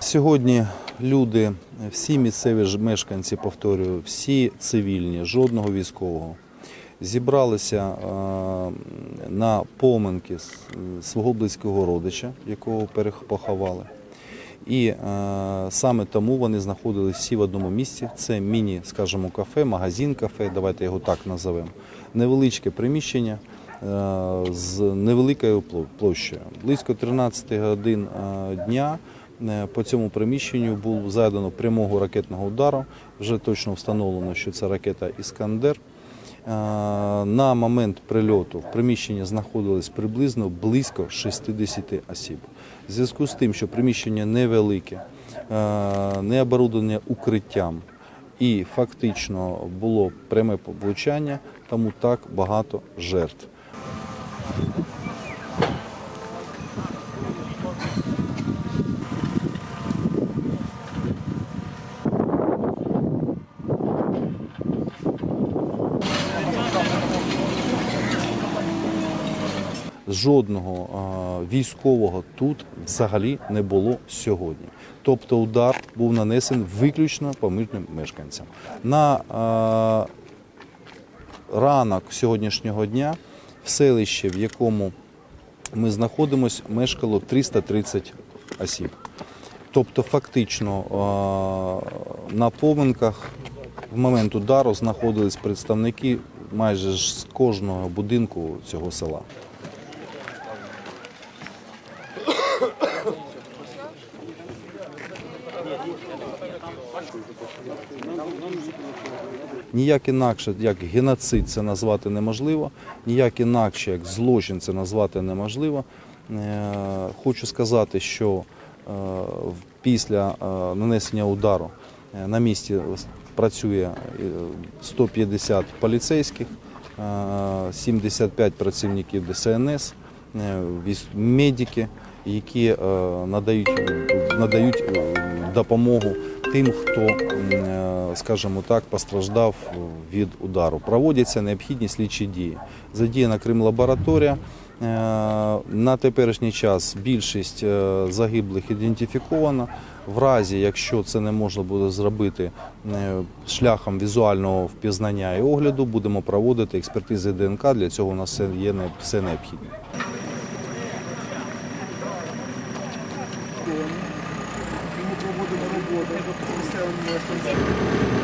Сьогодні люди, всі місцеві мешканці, повторюю, всі цивільні, жодного військового, зібралися е, на поминки свого близького родича, якого перепоховали. І е, саме тому вони знаходились всі в одному місці. Це міні, скажімо, кафе, магазин кафе, давайте його так назовемо. Невеличке приміщення е, з невеликою площею. Близько 13 годин дня по цьому приміщенню було задано прямого ракетного удару. Вже точно встановлено, що це ракета Іскандер. Е, На момент прильоту в приміщенні знаходилось приблизно близько 60 осіб. В зв'язку з тим, що приміщення невелике, е, не оборудоване укриттям і фактично було пряме влучання, тому так багато жертв. Жодного військового тут взагалі не було сьогодні. Тобто удар був нанесений виключно по мирним мешканцям. На ранок сьогоднішнього дня в селищі, в якому ми знаходимося, мешкало 330 осіб. Тобто, фактично на поминках в момент удару знаходились представники майже з кожного будинку цього села. Ніяк інакше, як геноцид, це назвати неможливо, ніяк інакше, як злочин, це назвати неможливо. Е, Хочу сказати, що е, після е, нанесення удару на місці працює е, 150 поліцейських, е, 75 працівників ДСНС, медики, які е, надають, надають е, допомогу тим, хто, е, скажімо так, постраждав від удару. Проводяться необхідні слідчі дії. Задіяна Кримлабораторія. Е, На теперішній час більшість е, загиблих ідентифікована. В разі, якщо це не можна буде зробити е, шляхом візуального впізнання і огляду, будемо проводити експертизи ДНК. Для цього у нас є все необхідне. eu vou começar o